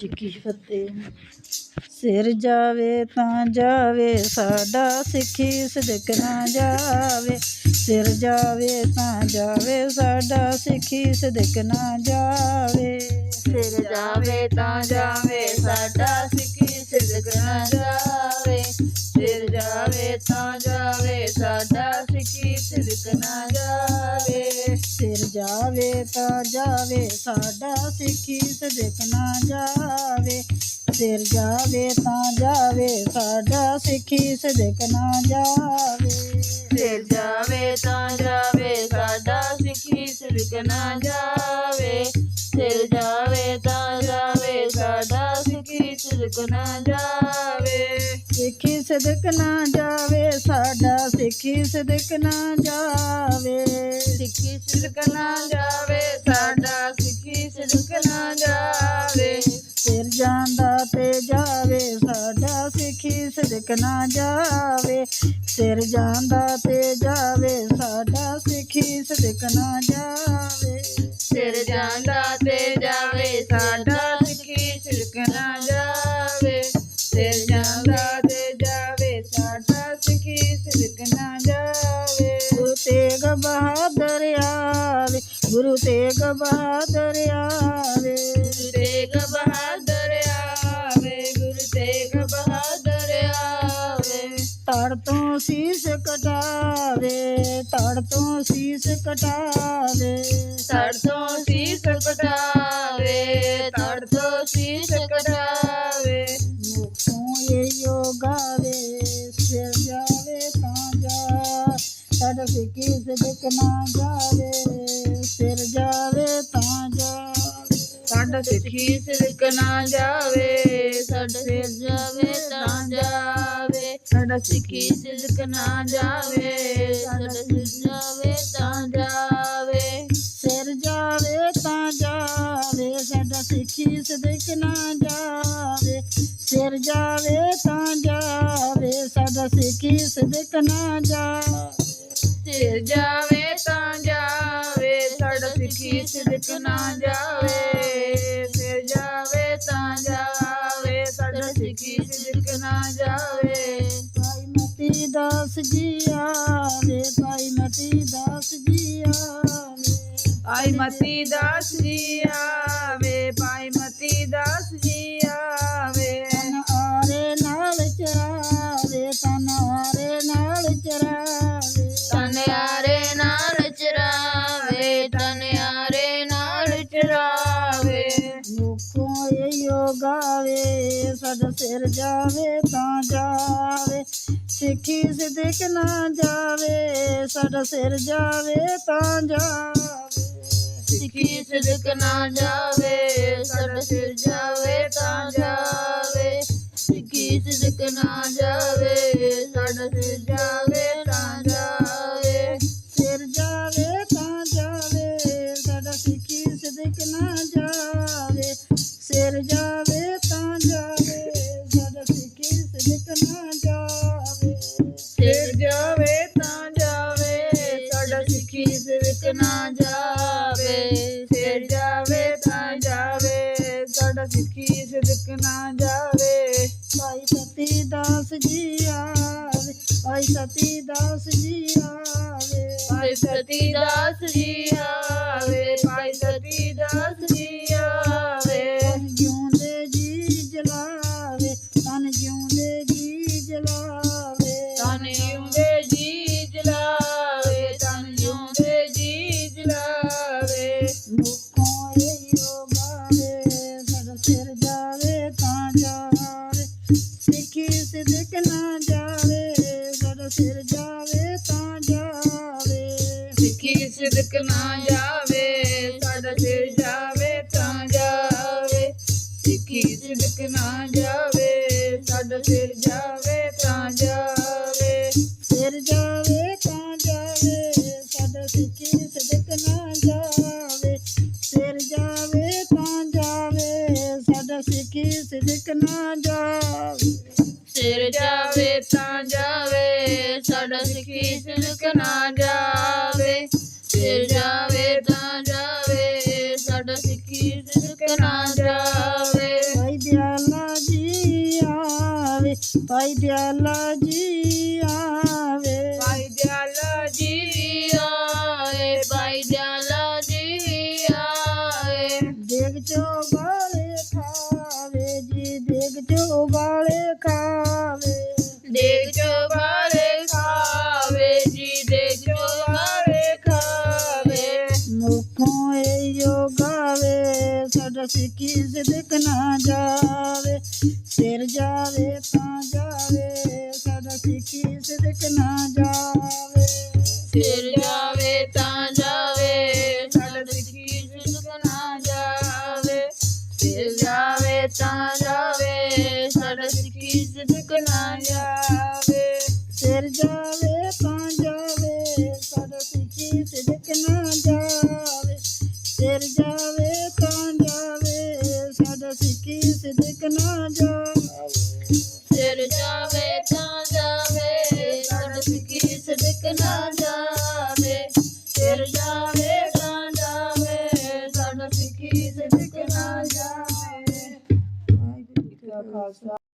ਜੀ ਕੀ ਫਤਿਹ। ਸਿਰ ਜਾਵੇ ਤਾਂ ਜਾਵੇ, ਸਾਡਾ ਸਿੱਖੀ ਸਦਕ ਨਾ ਜਾਵੇ। ਸਿਰ ਜਾਵੇ ਤਾਂ ਜਾਵੇ, ਸਾਡਾ ਸਿੱਖੀ ਸਦਕ ਨਾ ਜਾਵੇ। ਸਿਰ ਜਾਵੇ ਤਾਂ ਜਾਵੇ, ਸਾਡਾ ਸਿੱਖੀ ਸਿਦਕ ਨਾ ਜਾਵੇ। ਸਿਰ ਜਾਵੇ ਤਾਂ ਜਾਵੇ, ਸਾਡਾ ਸਿੱਖੀ ਸਿਦਕ ਨਾ ਜਾਵੇ। ਜਾਵੇ ਤਾਂ ਜਾਵੇ, ਸਾਡਾ ਸਿੱਖੀ ਸਦਕ ਨਾ ਜਾਵੇ। ਸਿਰ ਜਾਵੇ ਤਾਂ ਜਾਵੇ, ਸਾਡਾ ਸਿੱਖੀ ਸਦਕ ਨਾ ਜਾਵੇ। ਜਾਵੇ। ਸਿੱਖੀ ਸਦਕ ਨਾ ਜਾਵੇ ਸਾਡਾ ਸਿੱਖੀ ਸਦਕ ਨਾ ਜਾਵੇ। ਸਿੱਖੀ ਸਿਦਕ ਨਾ ਜਾਵੇ ਸਾਡਾ ਸਿੱਖੀ ਸਿਦਕ ਨਾ ਜਾਵੇ। ਸਿਰ ਜਾਂਦਾ ਤੇ ਜਾਵੇ ਸਾਡਾ ਸਿੱਖੀ ਸਦਕ ਨਾ ਜਾਵੇ। ਸਿਰ ਜਾਂਦਾ ਤੇ ਜਾਵੇ ਸਾਡਾ ਸਿੱਖੀ ਸਦਕ ਨਾ ਜਾਵੇ। ਸਿਰ ਜਾਂਦਾ ਤੇ ਜਾਵੇ ਸਾਡਾ ਗੁਰੂ ਤੇਗ ਬਹਾਦਰ ਆਵੇ। ਗੁਰੂ ਤੇਗ ਬਹਾਦਰ ਆਵੇ ਗੁਰੂ ਤੇਗ ਬਹਾਦਰ ਆਵੇ। ਤੜ ਤੋਂ ਸੀਸ ਕਟਾਵੇ ਤੜ ਤੋਂ ਸੀਸ ਕਟਾਵੇ। ਤੜ ਤੋਂ ਸੀਸ ਕਟਾਵੇ। ਸਾਡਾ ਸਿੱਖੀ ਸਿਰਕ ਨਾ ਜਾਵੇ ਸਾਡਾ ਸਿਰ ਜਾਵੇ ਤਾਂ ਜਾਵੇ। ਸਾਡਾ ਸਿੱਖੀ ਸਿਰਕ ਨਾ ਜਾਵੇ ਸਾਡਾ ਸਿਰ ਜਾਵੇ ਤਾਂ ਜਾਵੇ। ਸਿਰ ਜਾਵੇ ਤਾਂ ਜਾਵੇ ਸਾਡਾ ਸਿੱਖੀ ਸਦਕ ਨਾ ਜਾਵੇ। ਸਿਰ ਜਾਵੇ ਤਾਂ ਜਾਵੇ ਸਾਡਾ ਸਿੱਖੀ ਸਦਕ ਨਾ ਜਾਵੇ। ਸਿਰ ਜਾਵੇ ਤਾਂ ਜਾਵੇ ਸਾਡਾ ਸਿੱਖੀ ਸਿਰਕ ਨਾ ਜਾਵੇ। ਜਾਵੇ। ਭਾਈ ਮਤੀ ਦਾਸ ਜੀ ਆਵੇ ਭਾਈ ਮਤੀ ਦਾਸ ਜੀ ਆਵੇ। ਭਾਈ ਮਤੀ ਦਾਸ ਜੀ ਆਵੇ ਭਾਈ ਮਤੀ ਦਾਸ ਜੀ ਆਵੇ। ਤਨ ਆਰੇ ਨਾਲ ਚਰਾਵੇ ਤਨ ਆਰੇ ਨਾਲ ਚਰਾਵੇ। ਤਨਿਆਰੇ ਨਾਲ ਚਰਾਵੇ ਤਨਿਆਰੇ ਨਾਲ ਚਰਾਵੇ। ਯੋਗਾਵੇ ਸਿਰ ਜਾਵੇ ਤਾਂ ਜਾਵੇ। ਸਿੱਖੀ ਸਦਕ ਨਾ ਜਾਵੇ, ਸਾਡਾ ਸਿਰ ਜਾਵੇ ਤਾਂ ਜਾਵੇ। ਸਿੱਖੀ ਸਦਕ ਨਾ ਜਾਵੇ, ਸਾਡਾ ਸਿਰ ਜਾਵੇ ਤਾਂ ਜਾਵੇ। ਸਿੱਖੀ ਸਦਕ ਨਾ ਜਾਵੇ, ਸਾਡਾ ਸਿਰ ਜਾਵੇ ਸਿੱਖੀ ਨਾ ਜਾਵੇ ਸਿਰ ਜਾਵੇ ਤਾਂ ਜਾਵੇ, ਸਾਡਾ ਸਿੱਖੀ ਸਦਕ ਨਾ ਜਾਵੇ ਸਿਰ ਜਾਵੇ ਤਾਂ ਜਾਵੇ, ਸਾਡਾ ਸਿੱਖੀ ਸਦਕ ਨਾ ਜਾਵੇ। ਭਾਈ ਸਤੀ ਦਾਸ ਜੀ ਆਵੇ, ਭਾਈ ਸਤੀ ਦਾਸ ਜੀ ਆਵੇ, ਭਾਈ ਸਤੀ ਦਾਸ ਜੀ ਨਾ ਜਾਵੇ ਸਿਰ ਜਾਵੇ ਤਾਂ ਜਾਵੇ ਸਾਡਾ ਸਿੱਖੀ ਸਿਦਕ ਨਾ ਜਾਵੇ। ser ya. ਨਾ ਜਾਵੇ ਫਿਰ ਜਾਵੇ ਨਾ ਜਾਵੇ, ਸਾਡਾ ਸਿੱਖੀ ਸਿੱਖ ਨਾ ਜਾਵੇ। ਵਾਹਿਗੁਰੂ ਜੀ ਕਾ ਖਾਲਸਾ।